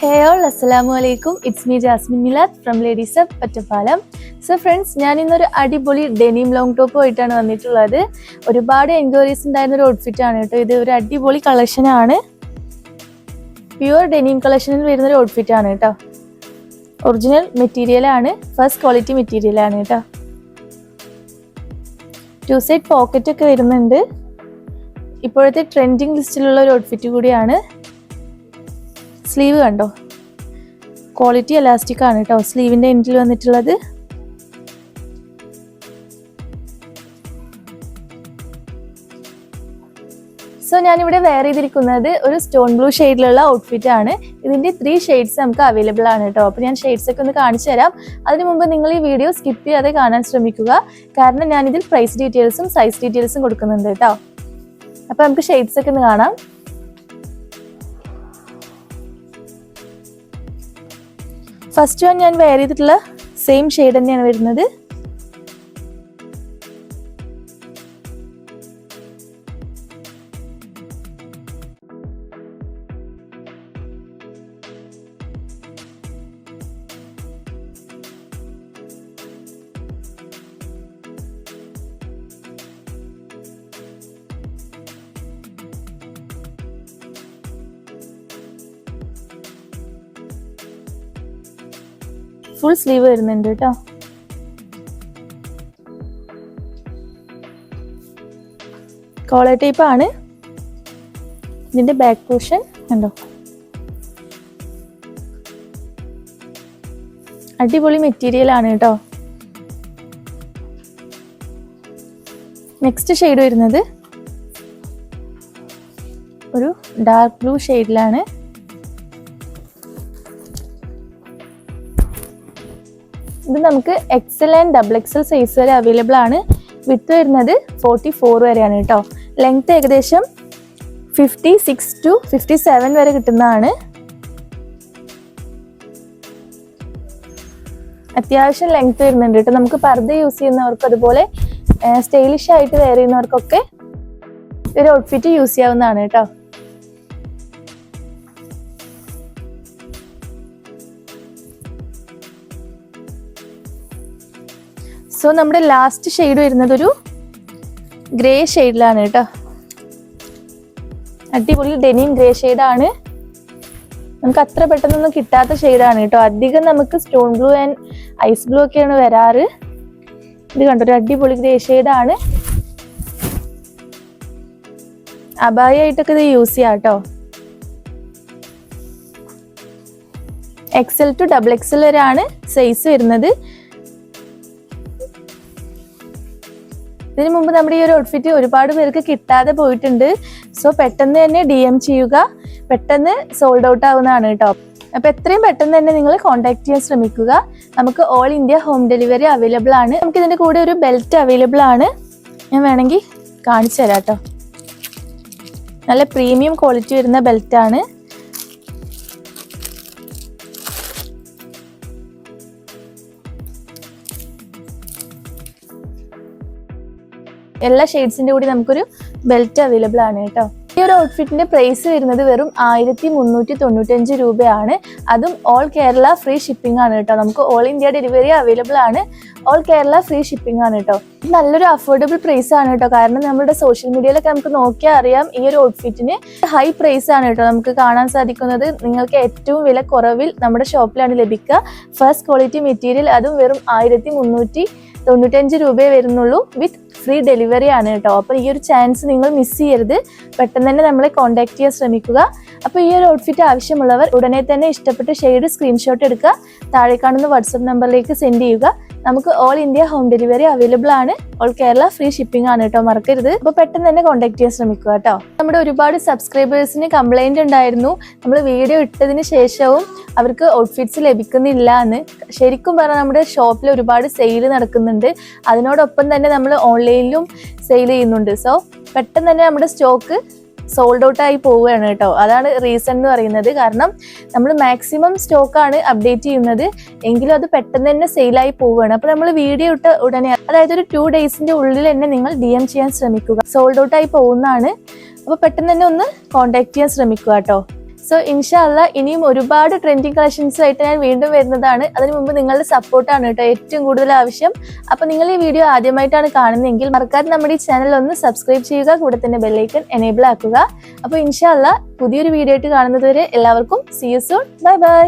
ഹേ all അസ്സലാമു അലൈക്കും it's me Jasmine Milad from ladies of Ottapalam so friends ഞാൻ ഇന്നൊരു അടിപൊളി ഡെനിം ലോങ് ടോപ്പ് ആയിട്ടാണ് വന്നിട്ടുള്ളത്. ഒരുപാട് എൻക്വയറീസ് ഉണ്ടായിരുന്ന ഒരു ഔട്ട്ഫിറ്റ് ആണ് കേട്ടോ. ഇത് ഒരു അടിപൊളി കളക്ഷനാണ് പ്യുവർ ഡെനിം കളക്ഷനിൽ വരുന്ന ഒരു ഔട്ട്ഫിറ്റ് ആണ് കേട്ടോ. ഒറിജിനൽ മെറ്റീരിയൽ ആണ്. ഫസ്റ്റ് ക്വാളിറ്റി മെറ്റീരിയൽ ആണ് കേട്ടോ. ടു സൈഡ് പോക്കറ്റ് ഒക്കെ വരുന്നുണ്ട്. ഇപ്പോഴത്തെ ട്രെൻഡിങ് ലിസ്റ്റിലുള്ള ഒരു ഔട്ട്ഫിറ്റ് കൂടിയാണ്. സ്ലീവ് കണ്ടോ? ക്വാളിറ്റി എലാസ്റ്റിക് ആണ് കേട്ടോ. സ്ലീവിന്റെ എൻഡിൽ വന്നിട്ടുള്ളത്. ഞാനിവിടെ വെയർ ചെയ്തിരിക്കുന്നത് ഒരു സ്റ്റോൺ ബ്ലൂ ഷെയ്ഡിലുള്ള ഔട്ട്ഫിറ്റ് ആണ്. ഇതിന്റെ ത്രീ ഷെയ്ഡ്സ് നമുക്ക് അവൈലബിൾ ആണ് കേട്ടോ. അപ്പോൾ ഞാൻ ഷെയ്ഡ്സ് ഒക്കെ ഒന്ന് കാണിച്ചു തരാം. അതിനു മുമ്പ് നിങ്ങൾ ഈ വീഡിയോ സ്കിപ്പ് ചെയ്യാതെ കാണാൻ ശ്രമിക്കുക. കാരണം ഞാൻ ഇതിൽ പ്രൈസ് ഡീറ്റെയിൽസും സൈസ് ഡീറ്റെയിൽസും കൊടുക്കുന്നുണ്ട് കേട്ടോ. അപ്പോൾ നമുക്ക് ഷെയ്ഡ്സ് ഒക്കെ ഒന്ന് കാണാം. ഫസ്റ്റ് വൺ ഞാൻ വെയർ ചെയ്തിട്ടുള്ള സെയിം ഷെയ്ഡ് തന്നെയാണ് വരുന്നത്. ഫുൾ സ്ലീവ് വരുന്നുണ്ട് കേട്ടോ. കോളർ ടൈപ്പ് ആണ്. ഇതിന്റെ ബാക്ക് പോർഷൻ കണ്ടോ? അടിപൊളി മെറ്റീരിയൽ ആണ് കേട്ടോ. നെക്സ്റ്റ് ഷെയ്ഡ് വരുന്നത് ഒരു ഡാർക്ക് ബ്ലൂ ഷെയ്ഡിലാണ് ഇത് നമുക്ക് XL and double XL size വരെ അവൈലബിൾ ആണ്. വിത്ത് വരുന്നത് ഫോർട്ടി ഫോർ വരെയാണ് കേട്ടോ. ലെങ്ത് ഏകദേശം fifty six to fifty seven വരെ കിട്ടുന്നതാണ്. അത്യാവശ്യം ലെങ്ത് വരുന്നുണ്ട് കേട്ടോ. നമുക്ക് പർദ്ദ യൂസ് ചെയ്യുന്നവർക്ക് അതുപോലെ സ്റ്റൈലിഷ് ആയിട്ട് വെയർ ചെയ്യുന്നവർക്കൊക്കെ ഒരു ഔട്ട്ഫിറ്റ് യൂസ് ചെയ്യാവുന്നതാണ് കേട്ടോ. സോ നമ്മുടെ ലാസ്റ്റ് ഷെയ്ഡ് വരുന്നത് ഒരു ഗ്രേ ഷെയ്ഡിലാണ് കേട്ടോ. അടിപൊളി ഡെനിം ഗ്രേ ഷെയ്ഡാണ് നമുക്ക് അത്ര പെട്ടെന്നൊന്നും കിട്ടാത്ത ഷെയ്ഡാണ് കേട്ടോ. അധികം നമുക്ക് stone blue and ice blue ഒക്കെയാണ് വരാറ്. ഇത് കണ്ടോ ഒരു അടിപൊളി ഗ്രേ ഷെയ്ഡാണ് അബായായിട്ടൊക്കെ ഇത് യൂസ് ചെയ്യാം കേട്ടോ. എക്സൽ ടു ഡബിൾ എക്സൽ വരെയാണ് സൈസ് വരുന്നത്. ഇതിനു മുമ്പ് നമ്മുടെ ഈ ഒരു ഔട്ട്ഫിറ്റ് ഒരുപാട് പേർക്ക് കിട്ടാതെ പോയിട്ടുണ്ട്. സോ പെട്ടെന്ന് തന്നെ ഡി എം ചെയ്യുക. പെട്ടെന്ന് സോൾഡ് ഔട്ട് ആവുന്നതാണ് കേട്ടോ. അപ്പൊ എത്രയും പെട്ടെന്ന് തന്നെ നിങ്ങൾ കോൺടാക്ട് ചെയ്യാൻ ശ്രമിക്കുക. നമുക്ക് all India home delivery available ആണ്. നമുക്ക് ഇതിന്റെ കൂടെ ഒരു ബെൽറ്റ് അവൈലബിൾ ആണ്. ഞാൻ വേണമെങ്കിൽ കാണിച്ചു തരാം കേട്ടോ. നല്ല പ്രീമിയം ക്വാളിറ്റി വരുന്ന ബെൽറ്റ് എല്ലാ ഷെയ്ഡ്സിന്റെ കൂടി നമുക്കൊരു ബെൽറ്റ് അവൈലബിൾ ആണ് കേട്ടോ. ഈ ഒരു ഔട്ട്ഫിറ്റിന്റെ പ്രൈസ് വരുന്നത് വെറും ആയിരത്തി മുന്നൂറ്റി തൊണ്ണൂറ്റഞ്ച് രൂപയാണ്. അതും ഓൾ കേരള ഫ്രീ ഷിപ്പിംഗ് ആണ് കേട്ടോ. നമുക്ക് ഓൾ ഇന്ത്യ ഡെലിവറി അവൈലബിൾ ആണ്. ഓൾ കേരള ഫ്രീ ഷിപ്പിംഗ് ആണ് കേട്ടോ. നല്ലൊരു അഫോർഡബിൾ പ്രൈസ് ആണ് കേട്ടോ. കാരണം നമ്മുടെ സോഷ്യൽ മീഡിയയിലൊക്കെ നമുക്ക് നോക്കിയാൽ അറിയാം ഈ ഒരു ഔട്ട്ഫിറ്റിന് ഹൈ പ്രൈസ് ആണ് കേട്ടോ. നമുക്ക് കാണാൻ സാധിക്കുന്നത്. നിങ്ങൾക്ക് ഏറ്റവും വില കുറവിൽ നമ്മുടെ ഷോപ്പിലാണ് ലഭിക്കുക. ഫസ്റ്റ് ക്വാളിറ്റി മെറ്റീരിയൽ അതും വെറും ആയിരത്തി തൊണ്ണൂറ്റഞ്ച് രൂപയെ വരുന്നുള്ളൂ വിത്ത് ഫ്രീ ഡെലിവറി ആണ് കേട്ടോ അപ്പോൾ ഈ ഒരു ചാൻസ് നിങ്ങൾ മിസ് ചെയ്യരുത്. പെട്ടെന്ന് തന്നെ നമ്മളെ കോൺടാക്ട് ചെയ്യാൻ ശ്രമിക്കുക. അപ്പോൾ ഈ ഒരു ഔട്ട്ഫിറ്റ് ആവശ്യമുള്ളവർ ഉടനെ തന്നെ ഇഷ്ടപ്പെട്ട ഷെയ്ഡ് സ്ക്രീൻഷോട്ട് എടുക്കുക. താഴെ കാണുന്ന വാട്സപ്പ് നമ്പറിലേക്ക് സെൻഡ് ചെയ്യുക. നമുക്ക് all India home delivery available ആണ്. ഓൾ കേരള ഫ്രീ ഷിപ്പിംഗ് ആണ് കേട്ടോ മറക്കരുത്. അപ്പോൾ പെട്ടെന്ന് തന്നെ കോൺടാക്ട് ചെയ്യാൻ ശ്രമിക്കുക കേട്ടോ. നമ്മുടെ ഒരുപാട് സബ്സ്ക്രൈബേഴ്സിന് കംപ്ലൈന്റ് ഉണ്ടായിരുന്നു. നമ്മൾ വീഡിയോ ഇട്ടതിന് ശേഷവും അവർക്ക് ഔട്ട്ഫിറ്റ്സ് ലഭിക്കുന്നില്ല എന്ന്. ശരിക്കും പറഞ്ഞാൽ നമ്മുടെ ഷോപ്പിൽ ഒരുപാട് സെയിൽ നടക്കുന്നുണ്ട്. അതിനോടൊപ്പം തന്നെ നമ്മൾ ഓൺലൈനിലും സെയിൽ ചെയ്യുന്നുണ്ട്. സോ പെട്ടെന്ന് തന്നെ നമ്മുടെ സ്റ്റോക്ക് സോൾഡ് ഔട്ട് ആയി പോവുകയാണ് കേട്ടോ. അതാണ് റീസൺ എന്ന് പറയുന്നത്. കാരണം നമ്മൾ മാക്സിമം സ്റ്റോക്കാണ് അപ്ഡേറ്റ് ചെയ്യുന്നത്. എങ്കിലും അത് പെട്ടെന്ന് തന്നെ സെയിലായി പോവുകയാണ്. അപ്പോൾ നമ്മൾ വീഡിയോ ഇട്ട് ഉടനെ അതായത് ഒരു ടു ഡേയ്സിന്റെ ഉള്ളിൽ തന്നെ നിങ്ങൾ ഡി എം ചെയ്യാൻ ശ്രമിക്കുക. സോൾഡ് ഔട്ട് ആയി പോകുന്നതാണ്. അപ്പോൾ പെട്ടെന്ന് തന്നെ ഒന്ന് കോൺടാക്ട് ചെയ്യാൻ ശ്രമിക്കുക കേട്ടോ. സോ ഇൻഷാല്ല ഇനിയും ഒരുപാട് ട്രെൻഡിങ് കളക്ഷൻസ് ആയിട്ട് ഞാൻ വീണ്ടും വരുന്നതാണ്. അതിനു മുമ്പ് നിങ്ങളുടെ സപ്പോർട്ടാണ് കേട്ടോ ഏറ്റവും കൂടുതൽ ആവശ്യം. അപ്പോൾ നിങ്ങൾ ഈ വീഡിയോ ആദ്യമായിട്ടാണ് കാണുന്നതെങ്കിൽ മറക്കാതെ നമ്മുടെ ഈ ചാനൽ ഒന്ന് സബ്സ്ക്രൈബ് ചെയ്യുക കൂടെ തന്നെ ബെല്ലൈക്കൺ എനേബിൾ ആക്കുക. അപ്പോൾ ഇൻഷാല്ല പുതിയൊരു വീഡിയോ ആയിട്ട് കാണുന്നതുവരെ എല്ലാവർക്കും see you soon bye bye